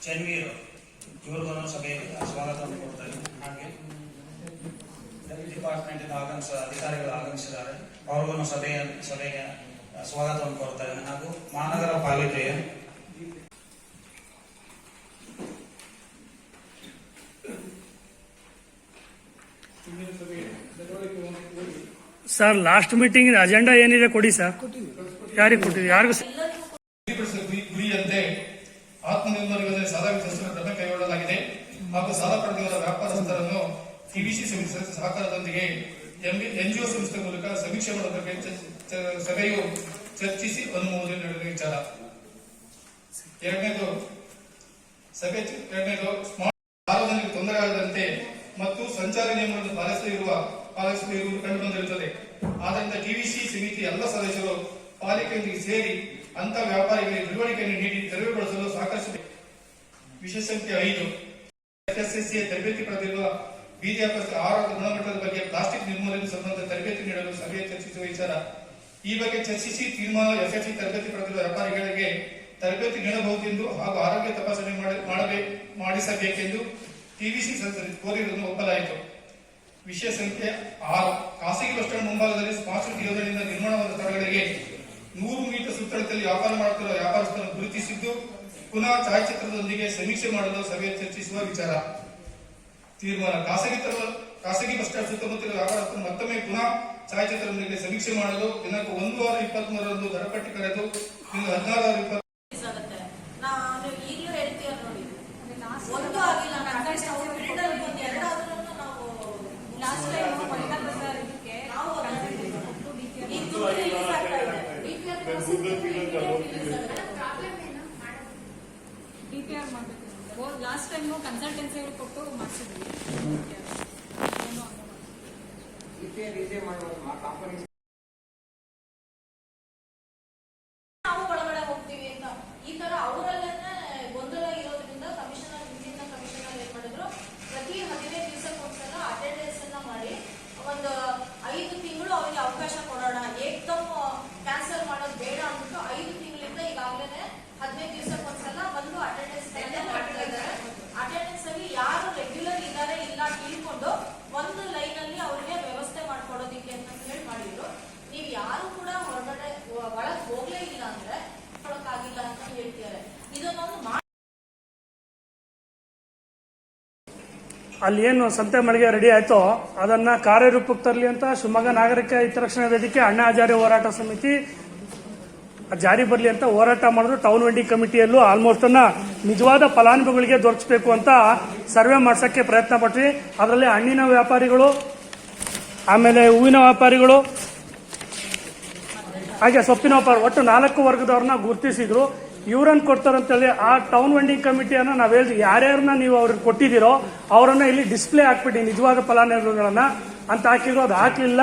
ಚನ್ವೀರ್ ಇವ್ರಿಗೂ ಸಭೆಯಲ್ಲಿ ಸ್ವಾಗತವನ್ನು ಕೊಡ್ತಾರೆ ಹಾಗೆ ಡಿಪಾರ್ಟ್ಮೆಂಟ್ ಆಗಮಿಸ, ಅಧಿಕಾರಿಗಳು ಆಗಮಿಸಿದ್ದಾರೆ. ಅವ್ರಿಗೂ ಸಭೆಯ ಸಭೆಗೆ ಸ್ವಾಗತವನ್ನು ಕೋರ್ತಾರೆ ಹಾಗೂ ಮಹಾನಗರ ಪಾಲಿಕೆಯ ಸರ್ ಲಾಸ್ಟ್ ಮೀಟಿಂಗ್ ಅಜೆಂಡಾ ಏನಿದೆ ಕೊಡಿ ಸರ್? ಯಾರಿಗೆ ಕೊಟ್ಟಿದ್ದೀವಿ ಯಾರಿಗೂ ಕೈಗೊಳ್ಳಲಾಗಿದೆ. ಹಾಗೂ ಸಾಲ ಪಡೆದಿರುವ ವ್ಯಾಪಾರಸ್ಥರನ್ನು ಸಿಬಿಸಿ ಸಂಸ್ಥೆ ಸಹಕಾರದೊಂದಿಗೆ ಎನ್ಜಿಒ ಸಂಸ್ಥೆ ಮೂಲಕ ಸಮೀಕ್ಷೆ ಮಾಡುವ ಬಗ್ಗೆ ಸಭೆಯು ಚರ್ಚಿಸಿ ಅನುಮೋದನೆ ನೀಡಿದ ವಿಚಾರ. ಎರಡನೇದು, ಸಭೆ ಎರಡನೇದು ಸಾರ್ವಜನಿಕ ತೊಂದರೆ ಆಗದಂತೆ ಮತ್ತು ಸಂಚಾರ ನಿಯಮಗಳನ್ನು ಪಾಲಿಸದೇ ಇರುವ ಪಾಲಿಸದೇ ಇರುವುದು ಕಂಡುಬಂದಿರುತ್ತದೆ. ಆದ್ದರಿಂದ ಟಿವಿಸಿ ಸಮಿತಿ ಎಲ್ಲ ಸದಸ್ಯರು ಪಾಲಿಕೆಯೊಂದಿಗೆ ಸೇರಿ ಅಂತ ವ್ಯಾಪಾರಿಗಳಿಗೆ ತಿಳುವಳಿಕೆಯನ್ನು ನೀಡಿ ತೆರವುಗೊಳಿಸಲು ಸಹಕರಿಸಬೇಕು. ವಿಷಯ ಸಂಖ್ಯೆ ಐದು. ಎಸ್ಎಸ್ಎಸ್ಸಿ ತರಬೇತಿ ಪಡೆದಿರುವ ವ್ಯಾಪಾರಸ್ಥರ ಆಹಾರದ ಗುಣಮಟ್ಟದ ಬಗ್ಗೆ ಪ್ಲಾಸ್ಟಿಕ್ ನಿರ್ಮೂಲನೆ ಸಂಬಂಧ ತರಬೇತಿ ನೀಡಲು ಸಭೆ ಚರ್ಚಿಸುವ ವಿಚಾರ. ಈ ಬಗ್ಗೆ ಚರ್ಚಿಸಿ ತೀರ್ಮಾನ ಎಸ್ಎಸ್ಸಿ ತರಬೇತಿ ಪಡೆದಿರುವ ವ್ಯಾಪಾರಿಗಳಿಗೆ ತರಬೇತಿ ನೀಡಬಹುದೆಂದು ಹಾಗೂ ಆರೋಗ್ಯ ತಪಾಸಣೆ ಮಾಡಬೇಕು ಮಾಡಬೇ- ಮಾಡಿಸಬೇಕೆಂದು ಟಿವಿಸಿ ಕೋರಿರುವುದನ್ನು ಒಪ್ಪಲಾಯಿತು. ವಿಷಯ ಸಂಖ್ಯೆ ಆರು. ಖಾಸಗಿ ಬಸ್ ಸ್ಟ್ಯಾಂಡ್ ಮುಂಭಾಗದಲ್ಲಿ ಸ್ಮಾರ್ಟ್ ಯೋಜನೆಯಿಂದ ನಿರ್ಮಾಣವಾದ ಸ್ಥಳಗಳಿಗೆ ನೂರು ಮೀಟರ್ ಸುತ್ತಳತೆಯಲ್ಲಿ ವ್ಯಾಪಾರ ಮಾಡುತ್ತಿರುವ ವ್ಯಾಪಾರಸ್ಥರನ್ನು ಗುರುತಿಸಿದ್ದು ಪುನಃ ಛಾಯಾಚಿತ್ರದೊಂದಿಗೆ ಸಮೀಕ್ಷೆ ಮಾಡಲು ಸಭೆ ಚರ್ಚಿಸುವ ವಿಚಾರ. ತೀರ್ಮಾನ ಖಾಸಗಿ ತರ- ಖಾಸಗಿ ಬಸ್ ಸ್ಟ್ಯಾಂಡ್ ಸುತ್ತಮುತ್ತಲ ವ್ಯಾಪಾರಸ್ಥರು ಮತ್ತೊಮ್ಮೆ ಪುನಃ ಛಾಯಾಚಿತ್ರದೊಂದಿಗೆ ಸಮೀಕ್ಷೆ ಮಾಡಲು ದಿನಾಂಕ ಒಂದು ವಾರ ಇಪ್ಪತ್ತ್ ಮೂರರಂದು ದರಪಟ್ಟಿ ಕರೆದು ಇನ್ನು ಹದಿನಾರು ಇಪ್ಪತ್ತು ಆಗುತ್ತೆ ನಾನು ಈಗಲೂ ಹೇಳ್ತೀರ ನೋಡಿ. ಒಂದು ಆಗಿಲ್ಲ. ಎರಡಾದ್ರೂ ನಾವು last time last time consultancy ಕೊಟ್ಟು ಮಾಡಿಸಿದ್ವಿ ಏನೋ ಹಂಗೆ ಮಾಡ್ಸಿದ್ವಿ. ನಾವು ಒಳಗಡೆ ಹೋಗ್ತೀವಿ ಅಂತ ಈ ತರ ಅವರಲ್ಲೇನೆ ಗೊಂದಲ ಇರೋದ್ರಿಂದ ಕಮಿಷನರ್ ಹಿಂದಿನ ಕಮಿಷನರ್ ಏನ್ ಮಾಡಿದ್ರು ಪ್ರತಿ ಹದಿನೈದು ದಿವಸಕ್ಕೆ ಒಂದ್ಸಲ ಅಟೆಂಡೆನ್ಸ್ ಅನ್ನ ಮಾಡಿ ಒಂದು ಐದು ತಿಂಗಳು ಅವರಿಗೆ ಅವಕಾಶ ಕೊಡೋಣ ಏಕ್ದಮ್ ಕ್ಯಾನ್ಸಲ್ ಮಾಡೋದು ಬೇಡ ಅಂದ್ಬಿಟ್ಟು ಐದು ತಿಂಗಳಿಂದ ಈಗಾಗಲೇ ಹದಿನೈದು ದಿವಸಕ್ಕೆ ಒಂದ್ಸಲ ಬಂದು ಅಟೆಂಡೆನ್ಸ್ ಮಾಡ್ತಾ ಇದ್ದಾರೆ ಅಟೆಂಡೆನ್ಸ್ ಅಲ್ಲಿ ಯಾರು ರೆಗ್ಯುಲರ್ ಇದ್ದಾರೆ ಇಲ್ಲ ತಿಳ್ಕೊಂಡು ಒಂದು ಲೈನ್ ಅಲ್ಲಿ ಅವ್ರಿಗೆ ವ್ಯವಸ್ಥೆ ಮಾಡ್ಕೊಡೋದಿಕ್ಕೆ ಅಂತ ಹೇಳಿ ಮಾಡಿದ್ರು ನೀವು ಯಾರು ಕೂಡ ಹೊರಗಡೆ ಒಳಗೆ ಹೋಗ್ಲೇ ಇಲ್ಲ ಅಂದ್ರೆ ಆಗಿಲ್ಲ ಅಂತ ಹೇಳ್ತಿದ್ದಾರೆ ಇದನ್ನೊಂದು ಮಾಡಿ ಅಲ್ಲಿ ಏನು ಸಂತೆ ಮಳಿಗೆ ರೆಡಿ ಆಯ್ತೋ ಅದನ್ನ ಕಾರ್ಯರೂಪಕ್ಕೆ ತರಲಿ ಅಂತ ಶಿವಮೊಗ್ಗ ನಾಗರಿಕ ಹಿತರಕ್ಷಣಾ ವೇದಿಕೆ ಅಣ್ಣಾ ಹಜಾರೆ ಹೋರಾಟ ಸಮಿತಿ ಜಾರಿ ಬರಲಿ ಅಂತ ಹೋರಾಟ ಮಾಡಿದ್ರು. ಟೌನ್ ವೆಂಡಿ ಕಮಿಟಿಯಲ್ಲೂ ಆಲ್ಮೋಸ್ಟ್ ಅನ್ನ ನಿಜವಾದ ಫಲಾನುಭವಿಗಳಿಗೆ ದೊರಕಿಸಬೇಕು ಅಂತ ಸರ್ವೆ ಮಾಡ್ಸೋಕ್ಕೆ ಪ್ರಯತ್ನ ಪಟ್ವಿ. ಅದರಲ್ಲಿ ಹಣ್ಣಿನ ವ್ಯಾಪಾರಿಗಳು, ಆಮೇಲೆ ಹೂವಿನ ವ್ಯಾಪಾರಿಗಳು, ಹಾಗೆ ಸೊಪ್ಪಿನ ವ್ಯಾಪಾರ ಒಟ್ಟು ನಾಲ್ಕು ವರ್ಗದವ್ರನ್ನ ಗುರುತಿಸಿದ್ರು. ಇವ್ರನ್ನ ಕೊಡ್ತಾರಂತೇಳಿ ಆ ಟೌನ್ ವೆಂಡಿಂಗ್ ಕಮಿಟಿಯನ್ನು ನಾವ್ ಹೇಳಿ ಯಾರ್ಯಾರನ್ನ ನೀವು ಅವ್ರಿಗೆ ಕೊಟ್ಟಿದ್ದೀರೋ ಅವರನ್ನ ಇಲ್ಲಿ ಡಿಸ್ಪ್ಲೇ ಹಾಕ್ಬಿಟ್ಟು ನಿಜವಾದ ಫಲಾನುಭವಿಗಳನ್ನ ಅಂತ ಹಾಕಿದ್ರು ಅದು ಹಾಕ್ಲಿಲ್ಲ.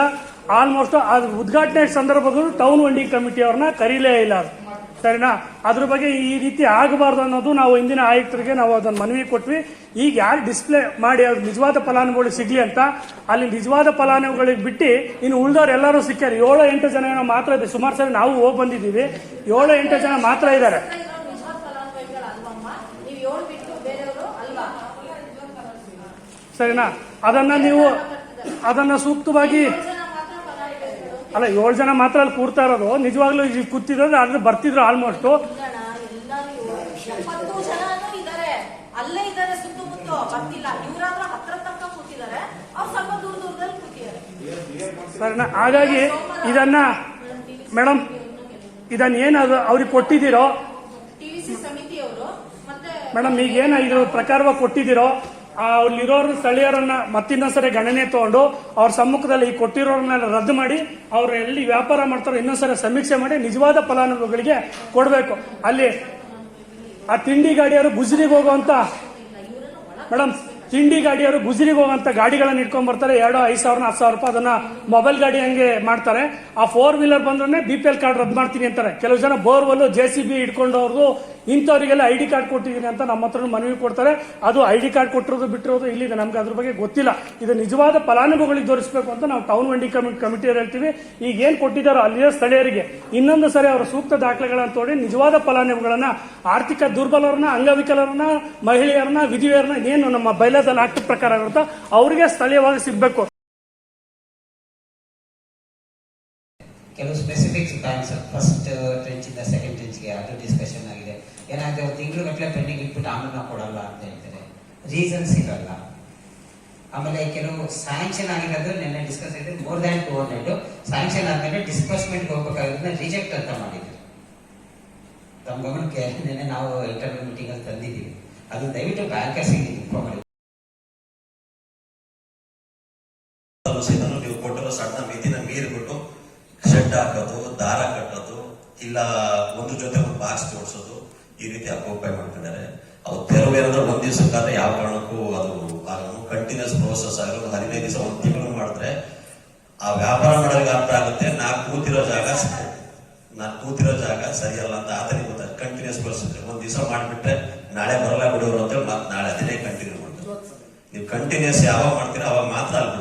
ಆಲ್ಮೋಸ್ಟ್ ಅದು ಉದ್ಘಾಟನೆ ಸಂದರ್ಭದಲ್ಲೂ ಟೌನ್ ವೆಂಡಿಂಗ್ ಕಮಿಟಿಯವ್ರನ್ನ ಕರೀಲೇ ಇಲ್ಲ ಅದು. ಸರಿನಾ ಅದ್ರ ಬಗ್ಗೆ ಈ ರೀತಿ ಆಗಬಾರ್ದು ಅನ್ನೋದು ನಾವು ಇಂದಿನ ಆಯುಕ್ತರಿಗೆ ನಾವು ಅದನ್ನ ಮನವಿ ಕೊಟ್ವಿ. ಈಗ ಯಾರು ಡಿಸ್ಪ್ಲೇ ಮಾಡಿ ಅದು ನಿಜವಾದ ಫಲಾನುಭವಿಗಳು ಸಿಗ್ಲಿ ಅಂತ, ಅಲ್ಲಿ ನಿಜವಾದ ಫಲಾನುಭವಿಗಳಿಗೆ ಬಿಟ್ಟು ಇನ್ನು ಉಳಿದವ್ರು ಎಲ್ಲರೂ ಸಿಕ್ಕಾರೆ ಏಳು ಎಂಟು ಜನ ಮಾತ್ರ ಇದೆ. ಸುಮಾರು ಸರಿ ನಾವು ಹೋಗಿ ಬಂದಿದ್ದೀವಿ. ಏಳು ಎಂಟು ಜನ ಮಾತ್ರ ಇದ್ದಾರೆ. ಸರಿನಾ? ಅದನ್ನ ನೀವು, ಅದನ್ನ ಸೂಕ್ತವಾಗಿ ಏಳು ಜನ ಮಾತ್ರ ಫಲಾನುಭವಿಗಳು ಅಲ್ಲ ಏಳು ಜನ ಮಾತ್ರ ಅಲ್ಲಿ ಕೂರ್ತಾ ಇರೋದು. ನಿಜವಾಗ್ಲೂ ಇಲ್ಲಿ ಕೂತಿದ್ರೆ ಅದ್ರ ಬರ್ತಿದ್ರು ಆಲ್ಮೋಸ್ಟ್ ಸರಿ ಎಲ್ಲರೂ ಎಪ್ಪತ್ತು ಜನನು ಇದ್ದಾರೆ ಅಲ್ಲೇ ಇದ್ದಾರೆ ಸುತ್ತಮುತ್ತ ಬರ್ತಿಲ್ಲ ಇವರಾದ್ರೂ ಹತ್ರ ತನಕ ಕೂತಿದ್ದಾರೆ ಅವ್ರು ಸ್ವಲ್ಪ ದೂರ ದೂರದಲ್ಲಿ ಕೂತಿದ್ದಾರೆ. ಸರಿನಾ? ಹಾಗಾಗಿ ಇದನ್ನ ಮೇಡಮ್ ಇದನ್ನ ಏನು ಅವ್ರಿಗೆ ಕೊಟ್ಟಿದ್ದೀರೋ? ಟಿವಿಸಿ ಸಮಿತಿಯವರು ಮತ್ತೆ ಮೇಡಮ್ ಈಗ ಏನ ಇದ್ರ ಪ್ರಕಾರವಾಗಿ ಕೊಟ್ಟಿದ್ದೀರೋ? ಆ ಅಲ್ಲಿರೋರು ಸ್ಥಳೀಯರನ್ನ ಮತ್ತಿನ್ನೊಂದ್ಸರಿ ಗಣನೆ ತಗೊಂಡು ಅವ್ರ ಸಮ್ಮುಖದಲ್ಲಿ ಈ ಕೊಟ್ಟಿರೋರನ್ನೆಲ್ಲ ರದ್ದು ಮಾಡಿ ಅವ್ರು ಎಲ್ಲಿ ವ್ಯಾಪಾರ ಮಾಡ್ತಾರೋ ಇನ್ನೊಂದ್ಸರಿ ಸಮೀಕ್ಷೆ ಮಾಡಿ ನಿಜವಾದ ಫಲಾನುಭವಿಗಳಿಗೆ ಕೊಡಬೇಕು. ಅಲ್ಲಿ ಆ ತಿಂಡಿ ಗಾಡಿಯವರು ಗುಜರಿಗೆ ಹೋಗುವಂತ ಮೇಡಮ್ ತಿಂಡಿ ಗಾಡಿಯವರು ಗುಜರಿಗೆ ಹೋಗುವಂತ ಗಾಡಿಗಳನ್ನ ಇಟ್ಕೊಂಡ್ ಬರ್ತಾರೆ. ಎರಡು, ಐದು ಸಾವಿರ ಹತ್ತು ಸಾವಿರ ರೂಪಾಯಿ ಅದನ್ನ ಮೊಬೈಲ್ ಗಾಡಿ ಹಂಗೆ ಮಾಡ್ತಾರೆ. ಆ ಫೋರ್ ವೀಲರ್ ಬಂದ್ರೆ ಬಿ ಪಿ ಎಲ್ ಕಾರ್ಡ್ ರದ್ದು ಮಾಡ್ತೀನಿ ಅಂತಾರೆ. ಕೆಲವು ಜನ ಬೋರ್ವೆಲ್ ಜೆ ಸಿ ಬಿ ಇಂಥವರಿಗೆಲ್ಲ ಐ ಡಿ ಕಾರ್ಡ್ ಕೊಟ್ಟಿದ್ದೀನಿ ಅಂತ ನಮ್ಮ ಹತ್ರ ಮನವಿ ಕೊಡ್ತಾರೆ. ಅದು ಐ ಡಿ ಕಾರ್ಡ್ ಕೊಟ್ಟಿರೋದು, ಬಿಟ್ಟಿರೋದು ಇಲ್ಲಿದೆ ನಮ್ಗೆ ಅದ್ರ ಬಗ್ಗೆ ಗೊತ್ತಿಲ್ಲ. ಇದು ನಿಜವಾದ ಫಲಾನುಭವಿಗಳಿಗೆ ತೋರಿಸಬೇಕು ಅಂತ ನಾವು ಟೌನ್ ವಂಡಿ ಕಮಿಟಿ ಕಮಿಟಿಯವರು ಹೇಳ್ತೀವಿ. ಈಗ ಏನು ಕೊಟ್ಟಿದ್ದಾರೋ ಅಲ್ಲಿಯ ಸ್ಥಳೀಯರಿಗೆ. ಇನ್ನೊಂದು ಸರಿ ಅವರ ಸೂಕ್ತ ದಾಖಲೆಗಳನ್ನು ತೋಡಿ ನಿಜವಾದ ಫಲಾನುಭವಿಗಳನ್ನ, ಆರ್ಥಿಕ ದುರ್ಬಲರನ್ನ, ಅಂಗವಿಕಲರನ್ನ, ಮಹಿಳೆಯರನ್ನ, ವಿಧಿವೆಯರನ್ನ ಏನು ನಮ್ಮ ಬೈಲಾದಲ್ಲಿ ಆಕ್ಟ್ ಪ್ರಕಾರ ಇರುತ್ತೋ, ಅವರಿಗೆ ಸ್ಥಳೀಯವಾಗಿ ಸಿಗಬೇಕು. ಕೆಲವು ಸ್ಪೆಸಿಫಿಕ್ಸ್ ಬ್ಯಾಂಕ್ಸ್ ಫಸ್ಟ್ ಟ್ರೆಂಚಿಂದ ಸೆಕೆಂಡ್ ಟ್ರೆಂಚ್ಗೆ ಅದು ಡಿಸ್ಕಷನ್ ಆಗಿದೆ. ಏನಾಗಿದೆ ಒಂದು ತಿಂಗಳು ಗಟ್ಟಲೆ ಪೆಂಡಿಂಗ್ ಇಟ್ಬಿಟ್ಟು ಆಮೇಲೆ ನಾವು ಕೊಡಲ್ಲ ಅಂತ ಹೇಳ್ತಾರೆ. ರೀಸನ್ಸ್ ಇರಲ್ಲ. ಆಮೇಲೆ ಕೆಲವು ಸ್ಯಾಂಕ್ಷನ್ ಆಗಿರೋದು ನಿನ್ನೆ ಡಿಸ್ಕಸ್ ಆಗಿದೆ more than two hundred sanction ಆದಮೇಲೆ ಡಿಸ್ಬರ್ಸ್ಮೆಂಟ್ ಹೋಗ್ಬೇಕಾಗಿರೋದನ್ನ ರಿಜೆಕ್ಟ್ ಅಂತ ಮಾಡಿದ್ರು. ತಮ್ಮ ಗಮನಕ್ಕೆ ನಿನ್ನೆ ನಾವು ಇಂಟರ್ವ್ಯೂ ಮೀಟಿಂಗ್ ಅಲ್ಲಿ ತಂದಿದ್ದೀವಿ. ಅದು ದಯವಿಟ್ಟು ಬ್ಯಾಂಕರ್ಸಿಗೆ ಇನ್ಫಾರ್ಮ್ ಮಾಡಿ. ಸಣ್ಣ ಮಿತಿನ ಮೀರಿಬಿಟ್ಟು ಶೆಡ್ ಹಾಕೋದು ದಾರ ಕಟ್ಟೋದು ಇಲ್ಲ ಒಂದು ಜೊತೆ ಒಂದು ಬಾಕ್ಸ್ ಜೋಡಿಸೋದು ಈ ರೀತಿ ಅಪೋಪಾಯ ಮಾಡ್ತಿದ್ದಾರೆ. ಅವ್ರು ತೆರವು ಏನಂದ್ರೆ ಒಂದ್ ದಿವಸಕ್ಕಾದ್ರೆ ಯಾವ ಕಾರಣಕ್ಕೂ ಅದು ಕಂಟಿನ್ಯೂಸ್ ಪ್ರೋಸೆಸ್ ಆಗಲಿ ಒಂದು ಹದಿನೈದು ದಿವಸ ಒಂದು ತಿಂಗಳು ಮಾಡಿದ್ರೆ ಆ ವ್ಯಾಪಾರ ಮಾಡೋರಿಗೆ ಅರ್ಥ ಆಗುತ್ತೆ. ನಾ ಕೂತಿರೋ ಜಾಗ ನಾ ಕೂತಿರೋ ಜಾಗ ಸರಿಯಲ್ಲ ಅಂತ ಆತನಿಗೆ ಗೊತ್ತಾಗ ಕಂಟಿನ್ಯೂಸ್ ಪ್ರೋಸೆಸ್ ಒಂದ್ ದಿವಸ ಮಾಡಿಬಿಟ್ರೆ ನಾಳೆ ಬರಲ್ಲ ಬಿಡೋರು ಅಂತೇಳಿ ಮತ್ತೆ ನಾಳೆ ಅದನ್ನೇ ಕಂಟಿನ್ಯೂ ಮಾಡ್ತಾರೆ. ನೀವು ಕಂಟಿನ್ಯೂಸ್ ಯಾವಾಗ ಮಾಡ್ತೀರಾ ಅವಾಗ ಮಾತ್ರ ಅಲ್ಲಿ